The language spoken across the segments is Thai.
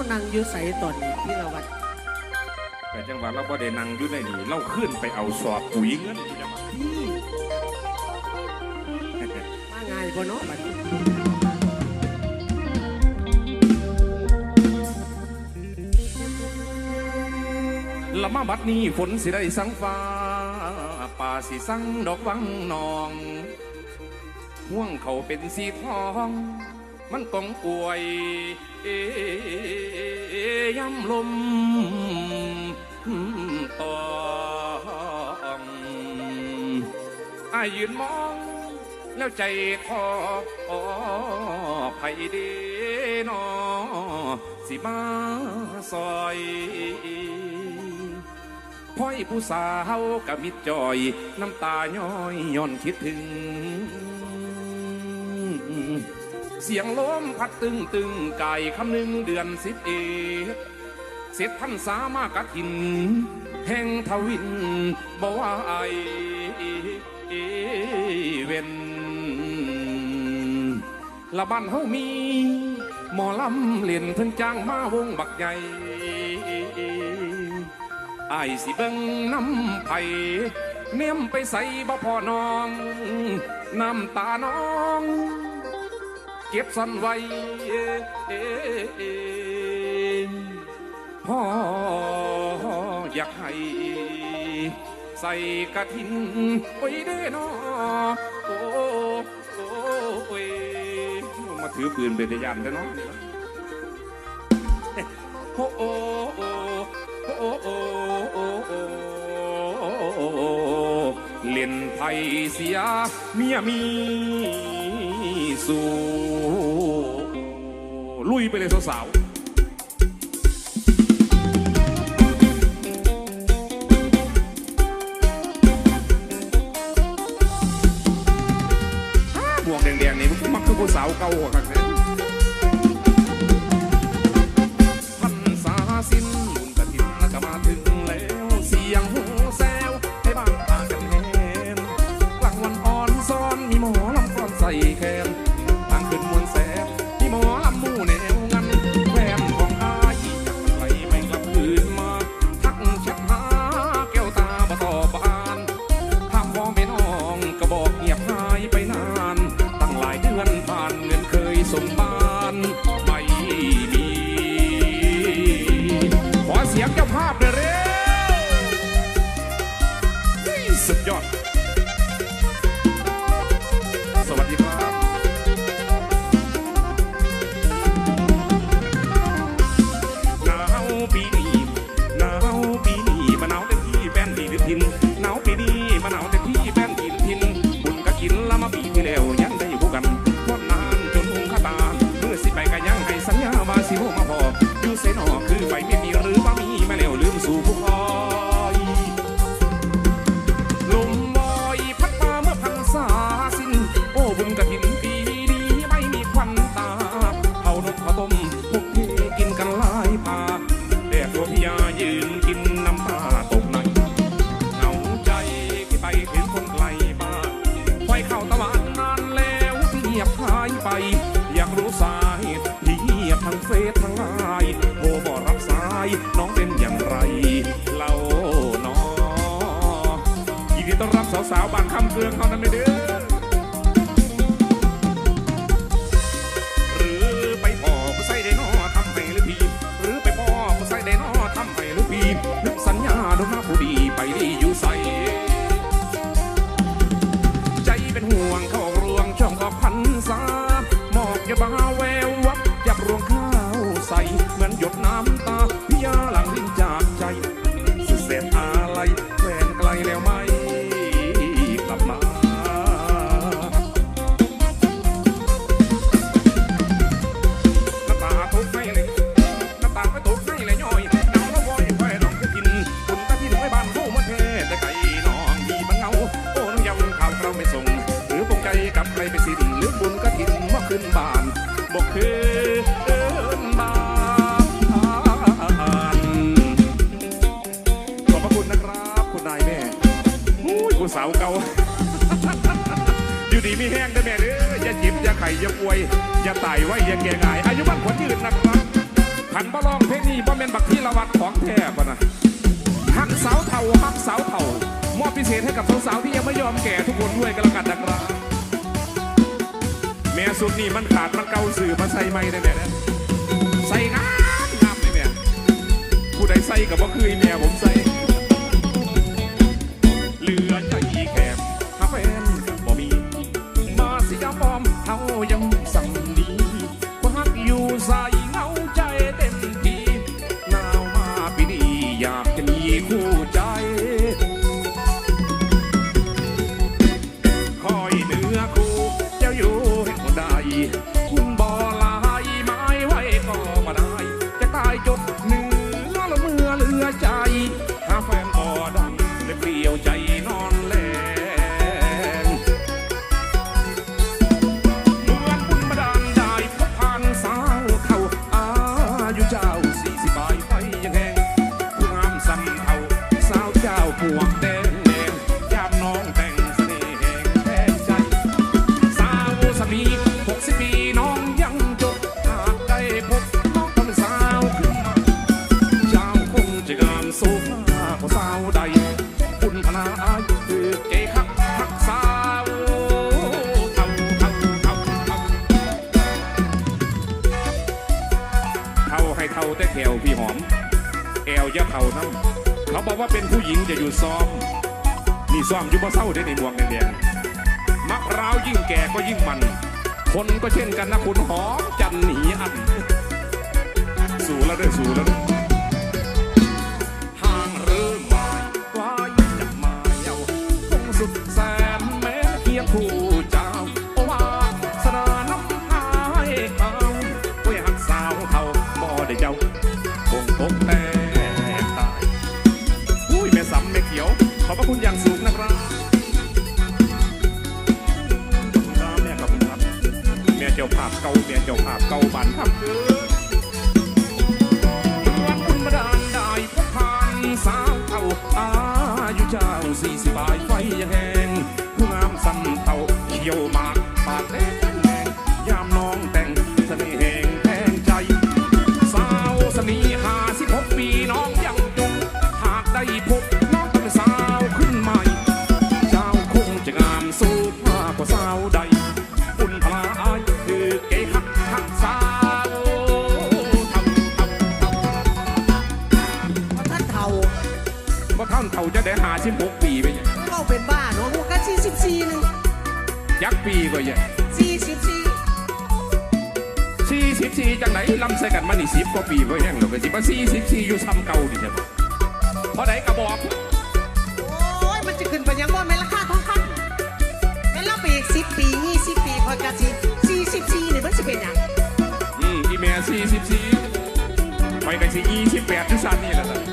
านางอยู่ใส่ตอนนี้พี่ละวัดแต่จังหวะเราบ่ได้นางอยู่ในนี่เราขึ้นไปเอาสอบปุ๋ยเงินที่มาไงบ่านาะบัดนี้ละมาบัดนี้ฝนสิได้สังฟ้าป่าสิสังดอกวังนองห่วงเขาเป็นสีทอง มันกองกวยย่ำลมตองไอยืนมอง แล้วใจคออไผเดนอสิมาซอยพ่อยผู้สาวกัมิดจอย น้ำตาย้อยย้อนคิดถึง เสียงล้มพัดตึงตึงไก่คำหนึ่งเดือนสิบเอเสร็จพันสามากะทิน แห่งทวินบ่ว่าไอเวนละบ้านเฮามี หมอลำเลียนเพิ่นจ้างมาวงบักใหญ่ไอสิเบิ้งน้ำไผ่เนียมไปใส่บ่พอน้อง น้ำตาน้อง เก็บสันไว้พ่ออยากให้ใส่กระถินไปเด้อนอโอ้โอ้ยมาถือปืนเป็นยามได้เนาะโอ้โอ้โอ้โอ้โอ้โอ้เล่นไพ่เสียเมียมี สู้ลุยไปเลยสาวๆพวกแดงๆนี่มันคือผู้สาวเก่ากว่ากันเลย สาวๆบางคำเกลืองเท่านั้นไม่เด้อ อายุวันขนยืดนะครับขันบ่ลองเพนี้บ่แมนบักที่ละวัดของแท้ปะนะหักสาวเถาหักสาวเถามอบพิเศษให้กับสาวๆที่ยังไม่ยอมแก่ทุกคนด้วยกันละกันนะครับแม่สุดนี่มันขาดมันเกาสื่อมาใส่ไม่ได้แม่ใส่งามงามเลยแม่ผู้ใดใส่กับว่าคือแม่ผมใส่ เขาเป็นผู้หญิงจะอยู่ซ้อม นี่ซ้อมอยู่บ่เศร้าได้ในหมวกแดงๆมะพร้าวยิ่งแก่ก็ยิ่งมัน คนก็เช่นกันนะคุณหอมจันหนีอัน สู่แล้วเด้สู่แล้วด้อห่างหรือไม่ไว้จะมาเยาคงสุดแสนแม้เคียงคู่ เรียนเจ้าภาพเก่าบันครับเด้อวันบุญมาดานได้พบผ่านสาวเท่าอายุเจ้าสี่สิบปลายไฟยังแหงผู้งามสันเท่าเขียวมาก ยักษ์ปีก็ยังสี่สิบสี่สี่สิบสี่จังไหนลำใส่กันมานี่สิบกว่าปีไปยังเราก็สิบว่าสี่สิบสี่อยู่ซ้ำเก่าดิใช่ไหมเพราะไหนกระบอกโอ้ยมันจะขึ้นไปยังบ่แม่นราคาทองคำแม่นเราไปอีกสิบปียี่สิบปีคอยกันสิสี่สิบสี่นี่มันจะเป็นหยังอืมอีเมียสี่สิบสี่ไปกันสิยี่สิบแปดที่สันนี่แหละ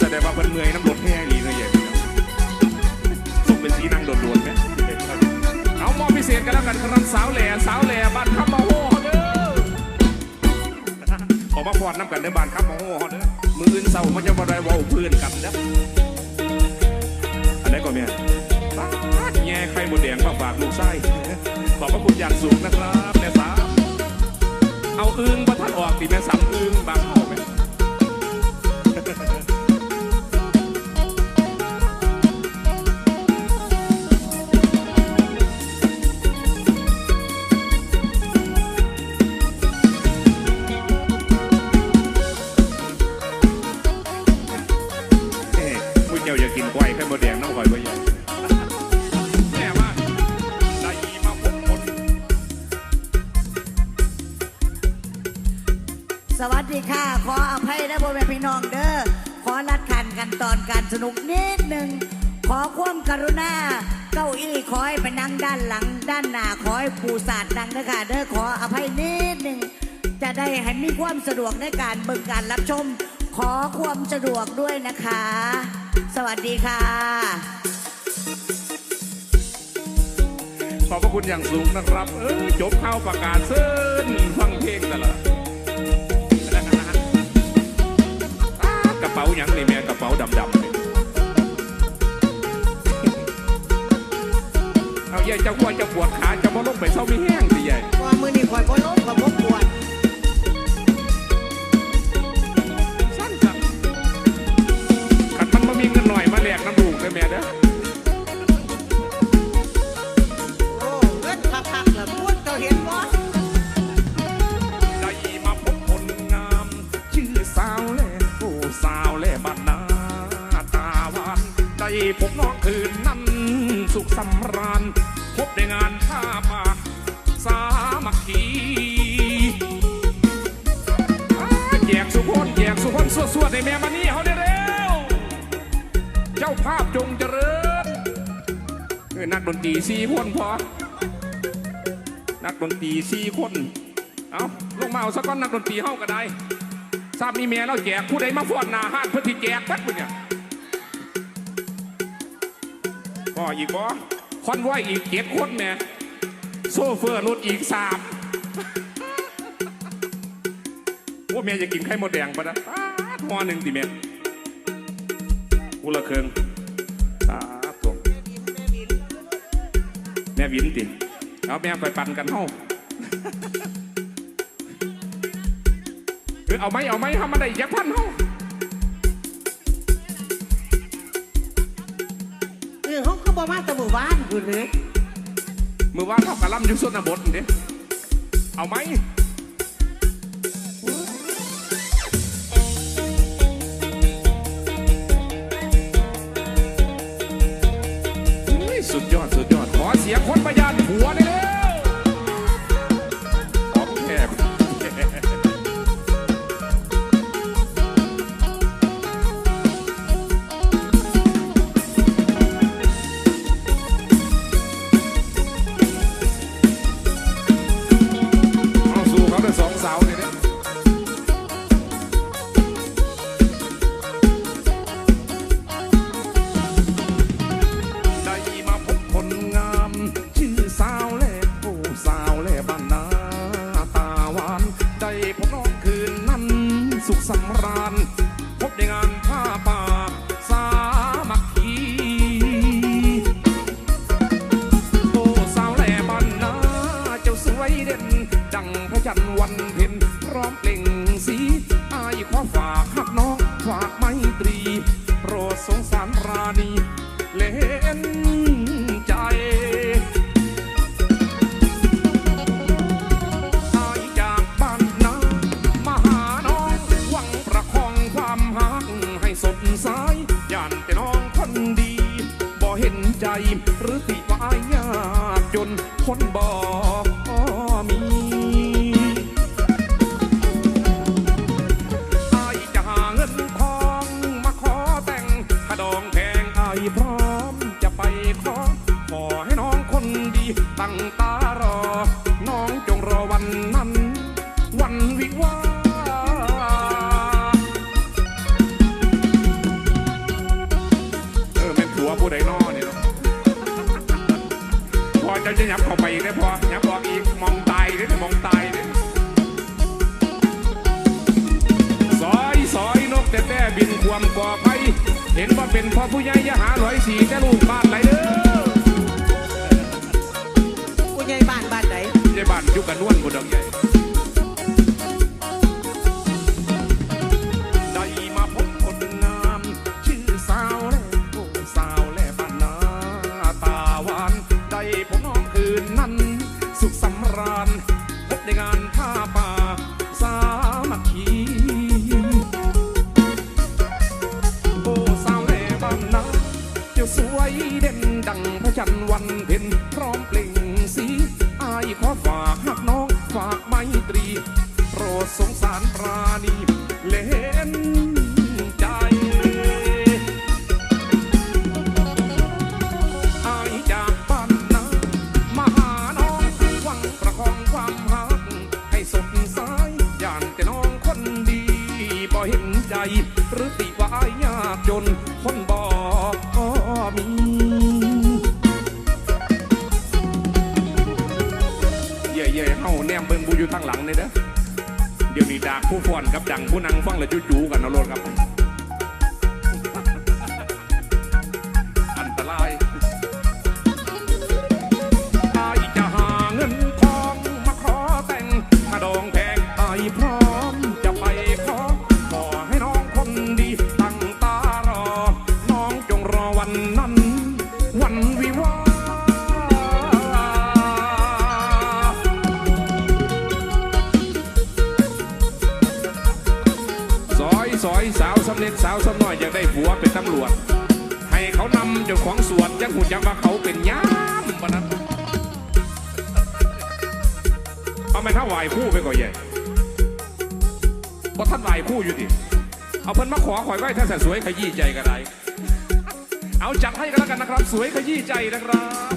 แสดงว่าเพิ่นเมื่อยน้ำรถแห้งนี่เลยใหญ่ส่งเป็นสีนางโดดๆไหมเอามอบพิเศษกันแล้วกันครับสาวแหล่สาวแหล่บ้านคำมาโฮเด้อขอมาพอดน้ำกันในบ้านคำมาโฮเด้อมืออื่นเศร้ามันจะมาได้ว้าเพื่อนกันนะอันนี้ก็เมียตาแง่ไข่หมดแดงมาฝากลูกไส้ขอบพระคุณอย่างสูงนะครับแม่สาวเอาอึ้งมาทันออกดิแม่สามอึ้งบางออกไหม สนุกนิดหนึ่ง ขอความกรุณา เก้าอี้ขอให้ไปนั่งด้านหลัง ด้านหน้าขอให้ปูศาสตร์นั่งนะคะเด้อขออภัยนิดหนึ่ง จะได้ให้มีความสะดวกในการเบิ่งการรับชม ขอความสะดวกด้วยนะคะ สวัสดีค่ะ ขอบพระคุณอย่างสูงนะครับ เออจบข่าวประกาศเซินฟังเพลงตลอดอ้ากระเป๋าหยังนี่แม่กระเป๋าดำๆ เอาใหญ่เจ้าควรจะปวดขาจะมาลงไปเศร้าไม่แห้งสิใหญ่ว่ามือนี่คอยบ่ล้มกับบ่ปวดสั้นจังขันมันมามีเงินหน่อยมาแลกน้ำลูกได้แม่เด้อโอ้เงินคักๆล่ะพูดเจ้าเห็นบ่ได้มาพบคนงามชื่อสาวแหล่โอ้สาวแหล่บ้านนาตาหวานได้พบน้องคืนนั้น สำราญพบในงานผ้าป่าสามัคคีแจกสุพนแจกสุพนสวดๆในแม่มานี่เขาได้เร็ว เจ้าภาพจงเจริญนักดนตรีสี่คนพอ นักดนตรีสี่คน เอาลงมาเอาสักก้อนนักดนตรีเฮาก็ได้ทราบมีเมียเราแจกผู้ใดมาฟ้อนหน้าห้านเพื่อที่แจกแป๊บมึงเนี่ย ก็อีกบ่คอนไว้อีกเจ็ดคนเนี่โซเฟอร์รถอีกสามว่าเมียจะกินไข่หมดแดงปะนะหม้อหนึ่งติเมียกูละเคืองสาธุแม่วินติเอาแม่ไปปั่นกันเฮาหรือเอาไหมเอาไหมทำมาได้ยักพันเฮา อว่าแตะหมู่บ้านคุณเลยมือว่านเขากระล่ำอยุ่สุนบทนี่เด้เอาไหม ผัวผู้ใดนอนี่เนาะพอจะจะยับเข้าไปอีกได้พอยับออกอีกมองตายเด้อมองตายเด้อซอยซอยนกแต่แต่บินความก่อภัยเห็นว่าเป็นพ่อผู้ใหญ่อยาหาร้อยสี่แต่ลูกบ้านไรเด้อผู้ใหญ่บ้านบ้านไหนใหญ่บ้านอยู่กันนวลบุดอกใหญ่ พบ ก็มีเย่เย่เฮาแนมเบิ่งบูอยู่ทางหลังเลยเด้อเดี๋ยวนี้ดากผู้ฟอนกับดังผู้นางฟังแล้วจู่ๆกันเอาโลดครับ อยสาวสำเร็จสาวสำน้อยอยากได้ผัวเป็นตำรวจ ให้เขานำจนของสวนยังหุ่นยังว่าเขาเป็นย่ามปนัดเอาไม่ถ้าไหวคู่ไปก่อนใหญ่เพราะท่านไหวคู่อยู่ดิเอาเพิ่นมาขอขอยไว้ถ้านแสวยขยี้ใจก็ได้เอาจัดให้กันแล้วกันนะครับ สวยขยี้ใจนะครับ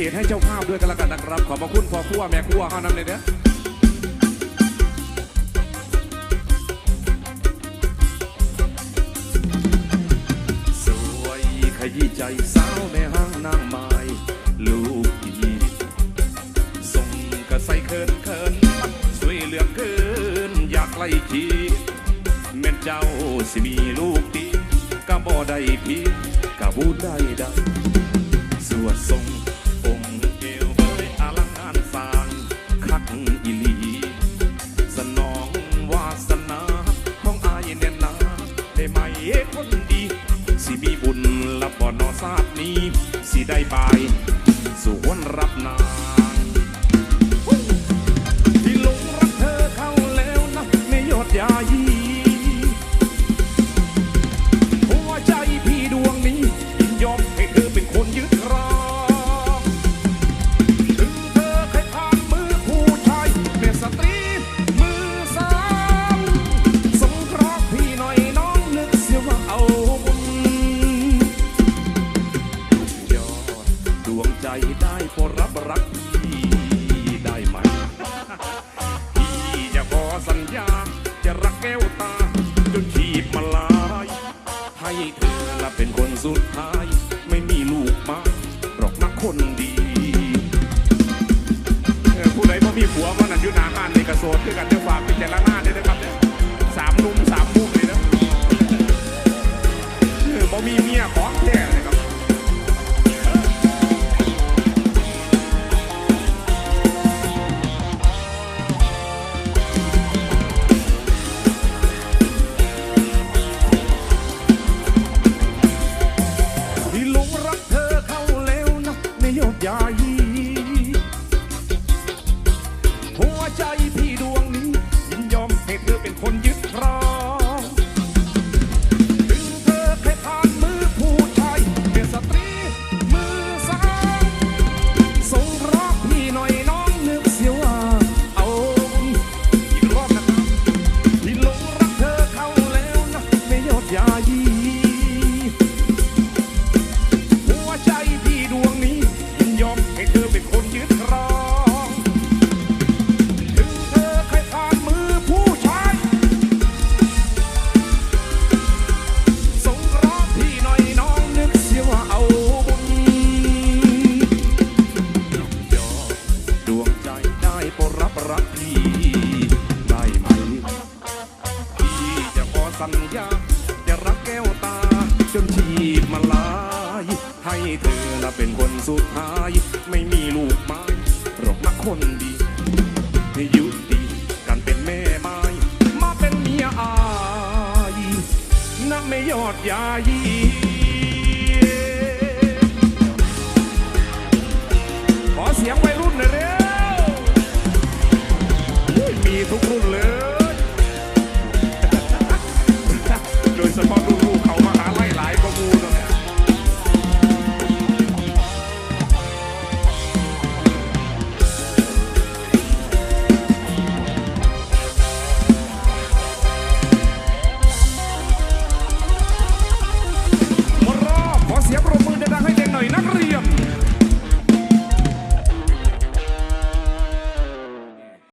เฉียษให้เจ้าภาพด้วยกันละกันนะครับ ขอบพระคุณพ่อครัวแม่ครัวข้าวน้ำเลยเนี้ยสวยขยี้ใจสาวแม่ห้างนางไม้ลูกดีส่งกระใสเคินเคินสวยเหลือเกินอยากไล่ทีแม่เจ้าสิมีลูกดีกะบ่ได้พีกะบูได้ดังสวดทรง สิได้บายสวนรับนา